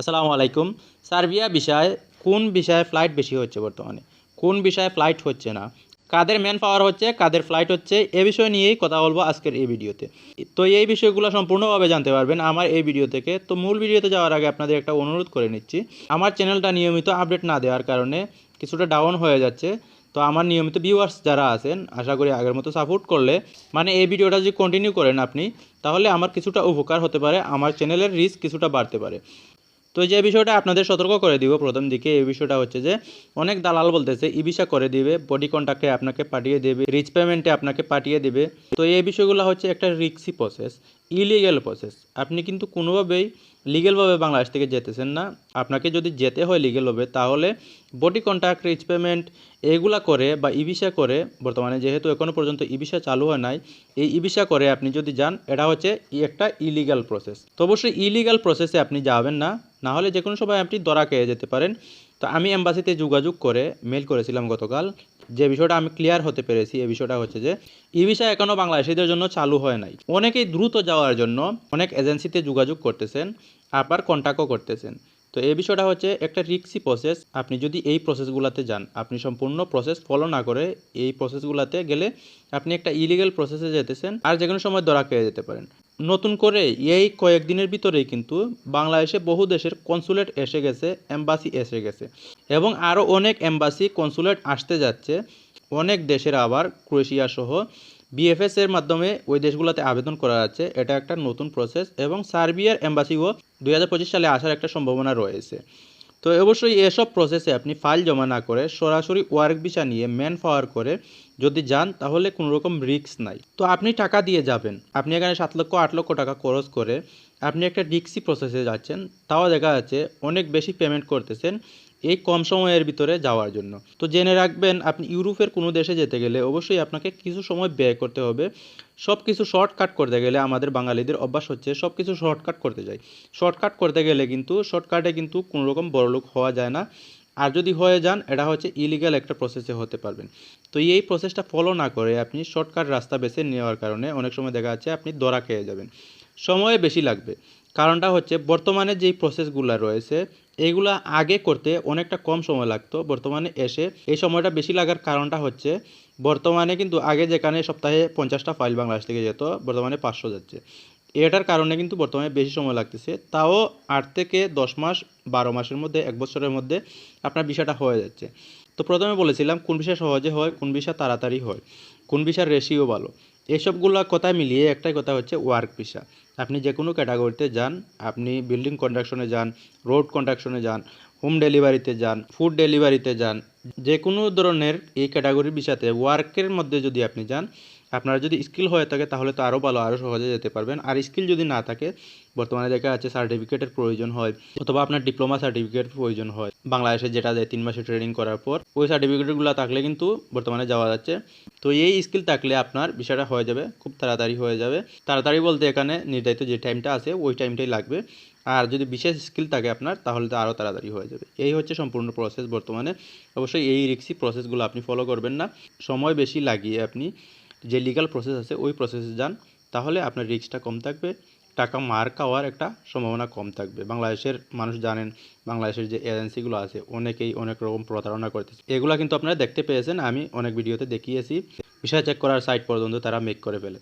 আসসালামু আলাইকুম। সার্বিয়া বিষয়ে কোন বিষয়ে ফ্লাইট বেশি হচ্ছে বর্তমানে? কোন বিষয়ে ফ্লাইট হচ্ছে না? কাদের ম্যান পাওয়ার হচ্ছে, কাদের ফ্লাইট হচ্ছে, এ বিষয় নিয়েই কথা বলব আজকের এই ভিডিওতে। তো এই বিষয়গুলো সম্পূর্ণভাবে জানতে পারবেন আমার এই ভিডিও থেকে। তো মূল ভিডিওতে যাওয়ার আগে আপনাদের একটা অনুরোধ করে নিচ্ছি। আমার চ্যানেলটা নিয়মিত আপডেট না দেওয়ার কারণে কিছুটা ডাউন হয়ে যাচ্ছে। তো আমার নিয়মিত ভিউয়ার্স যারা আছেন, আশা করি আগের মতো সাপোর্ট করলে মানে এই ভিডিওটা যদি কন্টিনিউ করেন আপনি, তাহলে আমার কিছুটা উপকার হতে পারে, আমার চ্যানেলের রিস্ক কিছুটা বাড়তে পারে। তো যে বিষয়টা আপনাদের সতর্ক করে দিব প্রথম দিকে, এই বিষয়টা হচ্ছে যে অনেক দালাল বলতেছে, ই ভিসা করে দিবে বডি কন্ট্যাক্টে আপনাকে পাঠিয়ে দেবে রিচ পেমেন্টে আপনাকে পাঠিয়ে দেবে। তো এই বিষয়গুলো হচ্ছে একটা রিক্সি প্রসেস ইলিগ্যাল প্রসেস আপনি কিন্তু কোনোভাবেই লিগেলভাবে বাংলাদেশ থেকে যেতেছেন না। আপনাকে যদি যেতে হয় লিগেলভাবে, তাহলে বডি কন্ট্রাক্ট রিচ পেমেন্ট এগুলা করে বা ইভিসা করে, বর্তমানে যেহেতু এখনও পর্যন্ত ইবিসা চালু হয় নাই, এই ইভিসা করে আপনি যদি যান, এটা হচ্ছে একটা ইলিগাল প্রসেস তো অবশ্যই ইলিগাল প্রসেসে আপনি যাবেন না না হলে যে কোনো সময় আপনি দরা খেয়ে যেতে পারেন। তো আমি এম্বাসিতে যোগাযোগ করে মেল করেছিলাম গতকাল যে বিষয়টা আমি ক্লিয়ার হতে পেরেছি, এই বিষয়টা হচ্ছে যে ই ভিসা এখনও বাংলাদেশিদের জন্য চালু হয় নাই। অনেকেই দ্রুত যাওয়ার জন্য অনেক এজেন্সিতে যোগাযোগ করতেছেন, আবার কন্ট্যাক্টও করতেছেন। তো এই বিষয়টা হচ্ছে একটা রিক্সি প্রসেস আপনি যদি এই প্রসেসগুলোতে যান, আপনি সম্পূর্ণ প্রসেস ফলো না করে এই প্রসেসগুলোতে গেলে আপনি একটা ইলিগাল প্রসেসে যেতেছেন, আর যে কোনো সময় ধরা খেয়ে যেতে পারেন। নতুন করে এই কয়েকদিনের ভিতরেই কিন্তু বাংলাদেশে বহু দেশের কনসুলেট এসে গেছে, এম্বাসি এসে গেছে। এবং আরও অনেক এম্বাসি কনসুলেট আসতে যাচ্ছে। অনেক দেশের আবার ক্রোয়েশিয়া সহ বিএফএস এর মাধ্যমে ওই দেশগুলোতে আবেদন করা যাচ্ছে। এটা একটা নতুন প্রসেস এবং সার্বিয়ার এম্বাসিও দুই হাজার পঁচিশ সালে আসার একটা সম্ভাবনা রয়েছে। তো অবশ্যই এসব প্রসেসে আপনি ফাইল জমা না করে সরাসরি ওয়ার্ক ভিসা নিয়ে ম্যান পাওয়ার করে যদি যান, তাহলে কোনো রকম রিক্স নাই। তো আপনি টাকা দিয়ে যাবেন। আপনি এখানে সাত লক্ষ, আট লক্ষ টাকা খরচ করে আপনি একটা রিক্সি প্রসেসে যাচ্ছেন। তাও দেখা যাচ্ছে অনেক বেশি পেমেন্ট করতেছেন। এই কম সময়ের ভিতরে যাওয়ার জন্য। তো জেনে রাখবেন, আপনি ইউরোপের কোনো দেশে যেতে গেলে অবশ্যই আপনাকে কিছু সময় ব্যয় করতে হবে। সব কিছু শর্টকাট করতে গেলে আমাদের বাঙালিদের অভ্যাস হচ্ছে সব কিছু শর্টকাট করতে যাই। শর্টকাট করতে গেলে কিন্তু, শর্টকাটে কিন্তু কোনো রকম বড়লোক হওয়া যায় না। আর যদি হয়ে যান, এটা হচ্ছে ইলিগাল একটা প্রসেসে হতে পারবেন। তো এই প্রসেসটা ফলো না করে আপনি শর্টকাট রাস্তা বেছে নেওয়ার কারণে অনেক সময় দেখা যাচ্ছে আপনি দরা খেয়ে যাবেন। সময়ে বেশি লাগবে। কারণটা হচ্ছে বর্তমানে যেই প্রসেসগুলো রয়েছে এইগুলা আগে করতে অনেকটা কম সময় লাগতো। বর্তমানে এসে এই সময়টা বেশি লাগার কারণটা হচ্ছে, বর্তমানে কিন্তু আগে যেখানে সপ্তাহে পঞ্চাশটা ফাইল বাংলাদেশ থেকে যেত, বর্তমানে পাঁচশো যাচ্ছে। এটার কারণে কিন্তু বর্তমানে বেশি সময় লাগতেছে। তাও আট থেকে দশ মাস, বারো মাসের মধ্যে, এক বছরের মধ্যে আপনার বিষয়টা হয়ে যাচ্ছে। তো প্রথমে বলেছিলাম, কোন বিষয় সহজে হয়, কোন বিষয় তাড়াতাড়ি হয়। কোন বিষয়ের রেশিও ভালো? এইসবগুলো কথা মিলিয়ে একটাই কথা হচ্ছে ওয়ার্ক ভিসা আপনি যে কোনো ক্যাটাগরিতে যান, আপনি বিল্ডিং কন্ট্রাকশনে যান রোড কন্ট্রাকশনে যান হোম ডেলিভারিতে যান ফুড ডেলিভারিতে যান যে কোনো ধরনের এই ক্যাটাগরির বিষয়তে ওয়ার্কের মধ্যে যদি আপনি যান আপনারা যদি স্কিল হয়ে থাকে, তাহলে তো আরও ভালো আরও সহজে যেতে পারবেন। আর স্কিল যদি না থাকে, বর্তমানে দেখা যাচ্ছে সার্টিফিকেটের প্রয়োজন হয়, অথবা আপনার ডিপ্লোমা সার্টিফিকেট প্রয়োজন হয়। বাংলাদেশে যেটা দেয়, তিন মাসের ট্রেনিং করার পর, ওই সার্টিফিকেটগুলো থাকলে কিন্তু বর্তমানে যাওয়া যাচ্ছে। তো এই স্কিল থাকলে আপনার বিষয়টা হয়ে যাবে, খুব তাড়াতাড়ি হয়ে যাবে। তাড়াতাড়ি বলতে এখানে নির্ধারিত যে টাইমটা আছে, ওই টাইমটাই লাগবে। আর যদি বিশেষ স্কিল থাকে আপনার, তাহলে তো আরও তাড়াতাড়ি হয়ে যাবে। এই হচ্ছে সম্পূর্ণ প্রসেস বর্তমানে। অবশ্যই এই রিক্সি প্রসেসগুলো আপনি ফলো করবেন না। সময় বেশি লাগিয়ে আপনি যে লিগাল প্রসেস আছে, ওই প্রসেসে যান, তাহলে আপনার রিক্সটা কম থাকবে, টাকা মার খাওয়ার একটা সম্ভাবনা কম থাকবে। বাংলাদেশের মানুষ জানেন, বাংলাদেশের যে এজেন্সিগুলো আছে, অনেকেই অনেক রকম প্রতারণা করতেছে। এগুলো কিন্তু আপনারা দেখতে পেয়েছেন, আমি অনেক ভিডিওতে দেখিয়েছি। বিষয় চেক করার সাইট পর্যন্ত তারা মেক করে ফেলে।